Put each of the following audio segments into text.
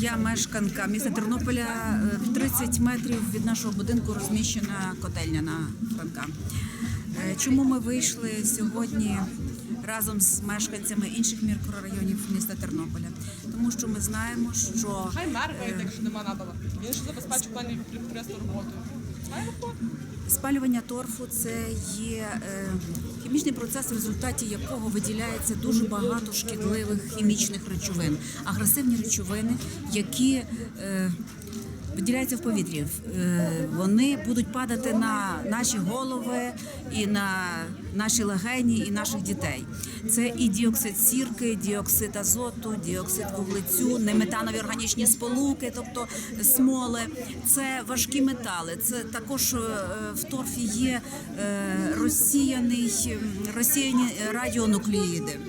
Я мешканка міста Тернополя. Е, В 30 метрів від нашого будинку розміщена котельня на Франка. Е, Чому ми вийшли сьогодні разом з мешканцями інших мікрорайонів міста Тернополя? Тому що ми знаємо, що Хай мер вийде, якщо нема надала. Він ж забезпечить плані підприємства роботою. Спалювання торфу це є е, хімічний процес, в результаті якого виділяється дуже багато шкідливих хімічних речовин, агресивні речовини, які е, виділяються в повітрі. Е, вони будуть падати на наші голови і на наші легені і наших дітей. Це і діоксид сірки, діоксид азоту, діоксид вуглецю, неметанові органічні сполуки, тобто смоли, це важкі метали. Це також е, в торфі є е, розсіяний розсіяні радіонуклеїди,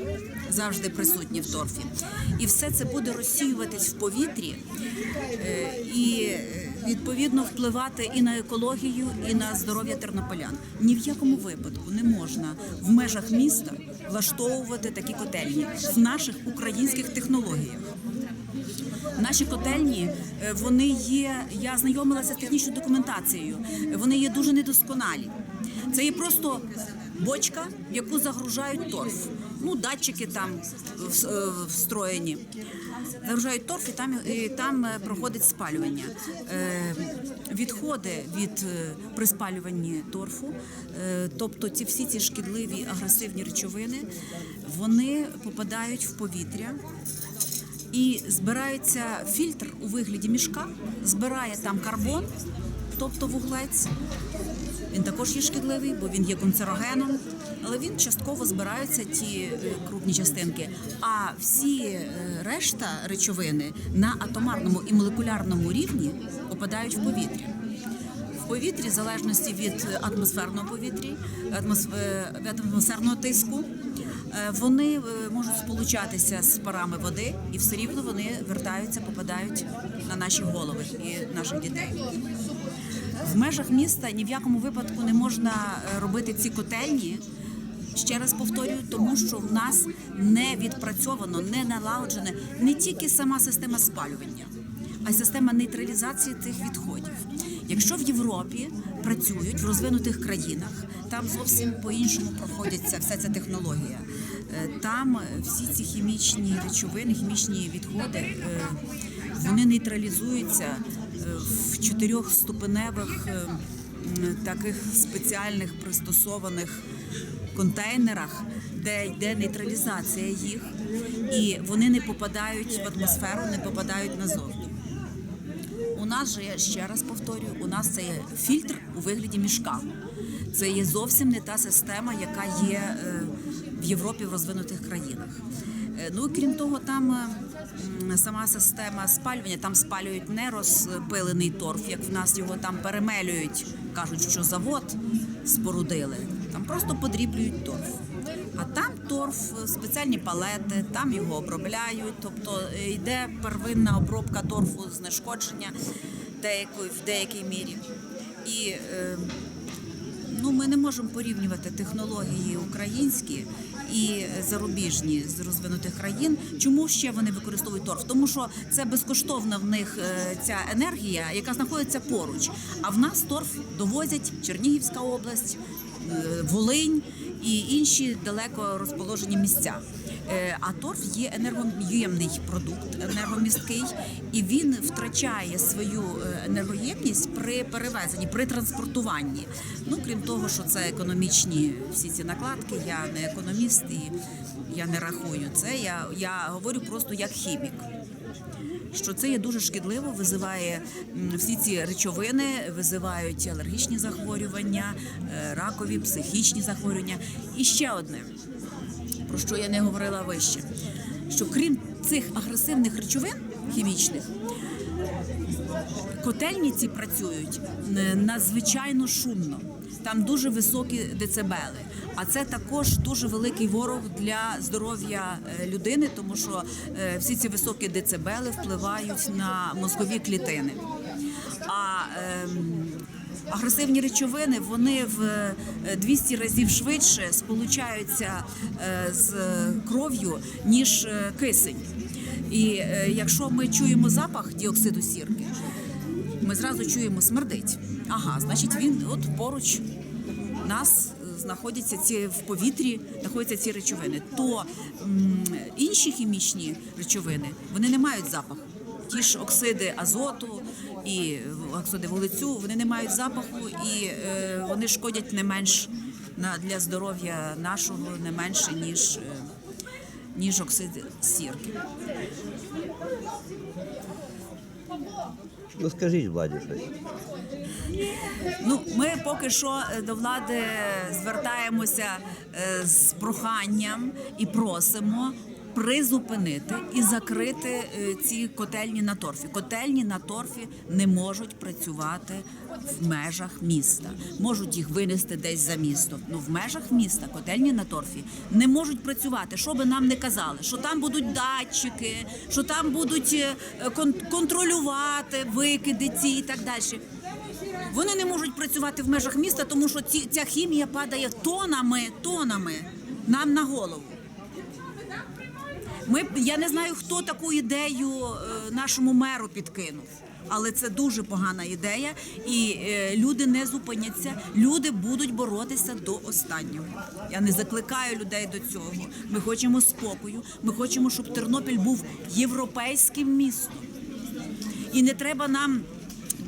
завжди присутні в торфі. І все це буде розсіюватись в повітрі і відповідно впливати і на екологію, і на здоров'я тернополян. Ні в якому випадку не можна в межах міста влаштовувати такі котельні в наших українських технологіях. Наші котельні е, вони є. Я знайомилася з технічною документацією. Вони є дуже недосконалі. Це є просто бочка, в яку загружають торф. Ну, датчики там е, встроєні. Загружають торф і там, і там е, проходить спалювання. Е, Відходи від при спалюванні торфу, тобто ці всі ці шкідливі агресивні речовини, вони попадають в повітря. І збирається фільтр у вигляді мішка, збирає там карбон, тобто вуглець. Він також є шкідливий, бо він є канцерогеном, але він частково збираються ті е, крупні частинки. А всі е, решта речовини на атомарному і молекулярному рівні попадають в повітря. Повітрі, в залежності від атмосферного повітря, е, від атмосферного тиску, вони можуть сполучатися з парами води, і все рівно вони вертаються, попадають на наші голови і наших дітей. В межах міста ні в якому випадку не можна робити ці котельні. Ще раз повторюю, тому що в нас не відпрацьовано, не налагоджена не тільки сама система спалювання, а й система нейтралізації цих відходів. Якщо в Європі працюють в розвинутих країнах, там зовсім по-іншому проходиться вся ця технологія. Е, Там всі ці хімічні речовини, хімічні відходи, е, вони нейтралізуються е, в чотирьохступеневих е, м, таких спеціальних пристосованих контейнерах, де йде нейтралізація їх, і вони не попадають в атмосферу, не попадають назовні. У нас же я ще раз повторюю, у нас це є фільтр у вигляді мішка. Це є зовсім не та система, яка є е, в Європі в розвинутих країнах. Е, Ну крім того, там е, сама система спалювання, там спалюють не розпилений торф, як в нас його там перемелюють, кажуть, що завод спорудили. Там просто подріблюють торф. А там торф, спеціальні палети, там його обробляють, тобто е, йде первинна обробка торфу, знешкодження деякої в деякій мірі. І е, ну, ми не можемо порівнювати технології українські і зарубіжні з розвинутих країн. Чому ще вони використовують торф? Тому що це безкоштовна в них е, ця енергія, яка знаходиться поруч. А в нас торф довозять Чернігівська область, е, Волинь і інші далеко розположені місця. Е, А торф є енергоємний продукт, енергомісткий, і він втрачає свою е, енергоємність при перевезенні, при транспортуванні. Ну крім того, що це економічні всі ці накладки. Я не економіст і я не рахую це. Я, я говорю просто як хімік. Що це є дуже шкідливо, визиває всі ці речовини, визивають алергічні захворювання, е, ракові, психічні захворювання. І ще одне про що я не говорила вище, що крім цих агресивних речовин хімічних, котельні ці працюють е, надзвичайно шумно. Там дуже високі децибели. А це також дуже великий ворог для здоров'я е, людини, тому що е, всі ці високі децибели впливають на мозкові клітини. А ем, агресивні речовини вони в е, 200 разів швидше сполучаються е, з кров'ю ніж е, кисень. І е, якщо ми чуємо запах діоксиду сірки, ми зразу чуємо смердить. Ага, значить він от поруч нас е, знаходяться ці в повітрі, знаходяться ці речовини. То м, інші хімічні речовини вони не мають запаху. Ті ж оксиди азоту і оксиди вуглецю, вони не мають запаху і е, вони шкодять не менш для здоров'я нашого, не менше ніж, е, ніж оксид сірки. Ну скажіть владі щось. Ну, ми поки що е, до влади звертаємося з проханням і просимо призупинити і закрити е, ці котельні на торфі. Котельні на торфі не можуть працювати в межах міста. Можуть їх винести десь за місто. Ну в межах міста котельні на торфі не можуть працювати. Що би нам не казали, що там будуть датчики, що там будуть е, контролювати викиди ці і так далі. Вони не можуть працювати в межах міста, тому що ці, ця хімія падає тонами, тонами нам на голову. Ми, я не знаю, хто таку ідею е, нашому меру підкинув. Але це дуже погана ідея, і е, люди не зупиняться. Люди будуть боротися до останнього. Я не закликаю людей до цього. Ми хочемо спокою. Ми хочемо, щоб Тернопіль був європейським містом. І не треба нам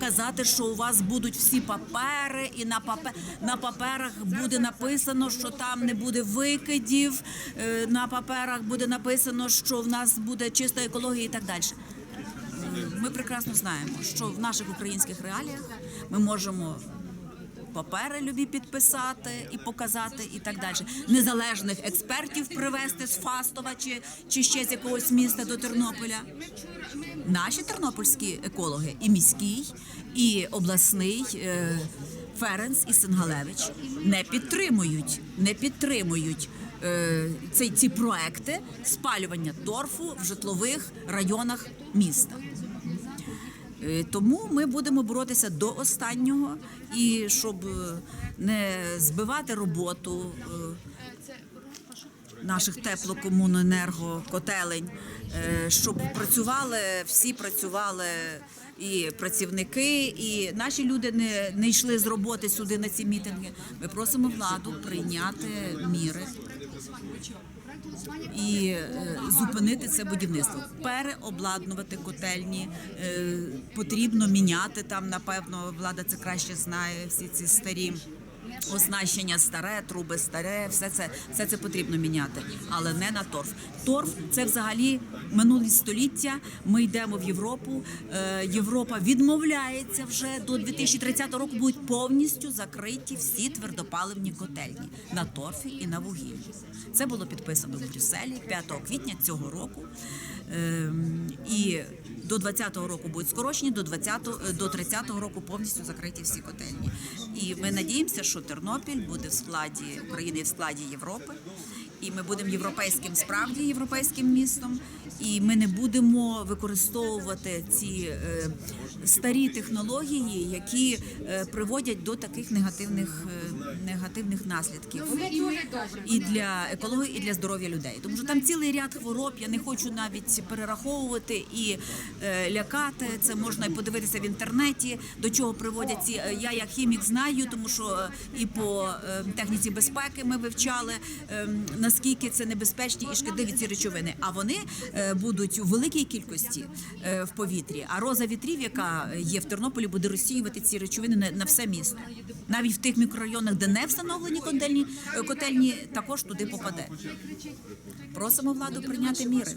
казати, що у вас будуть всі папери, і на папе на паперах буде написано, що там не буде викидів. е, На паперах буде написано, що в нас буде чиста екологія і так далі. Ми прекрасно знаємо, що в наших українських реаліях ми можемо папери любі підписати і показати, і так далі. Незалежних експертів привезти з Фастова чи, чи ще з якогось міста до Тернополя. Наші тернопільські екологи, і міський, і обласний. Е, Ференц і Сенгалевич не підтримують, не підтримують е, ці, ці проекти спалювання торфу в житлових районах міста. Е, Тому ми будемо боротися до останнього і щоб не збивати роботу наших теплокомуненергокотелень, щоб працювали всі працювали. І працівники, і наші люди не, не йшли з роботи сюди на ці мітинги. Ми просимо владу прийняти міри і е, зупинити це будівництво, переобладнувати котельні. Е, потрібно міняти там. Напевно, влада це краще знає. Всі ці старі. Оснащення старе, труби старе, все це все це потрібно міняти, але не на торф. Торф це взагалі минулі століття. Ми йдемо в Європу. Е, Європа відмовляється вже до 2030 року. Будуть повністю закриті всі твердопаливні котельні на торфі і на вугіллі. Це було підписано в Брюсселі 5 квітня цього року. Ем, і до 20-го року будуть скорочені, до 20-го, е, до 30-го року повністю закриті всі котельні. І ми надіємося, що Тернопіль буде в складі України в складі Європи. І ми будемо європейським справді європейським містом, і ми не будемо використовувати ці е, старі технології, які е, приводять до таких негативних е, негативних наслідків і для екології, і для здоров'я людей. Тому що там цілий ряд хвороб. Я не хочу навіть перераховувати і лякати. Це можна і подивитися в інтернеті, до чого приводять ці. Я як хімік знаю, тому що і по техніці безпеки ми вивчали е, наскільки це небезпечні і шкідливі ці речовини. А вони е, будуть у великій кількості е, в повітрі. А роза вітрів, яка є в Тернополі, буде розсіювати ці речовини на, все місто. Навіть в тих мікрорайонах, де не встановлені котельні, е, котельні також туди попаде. Просимо владу прийняти міри.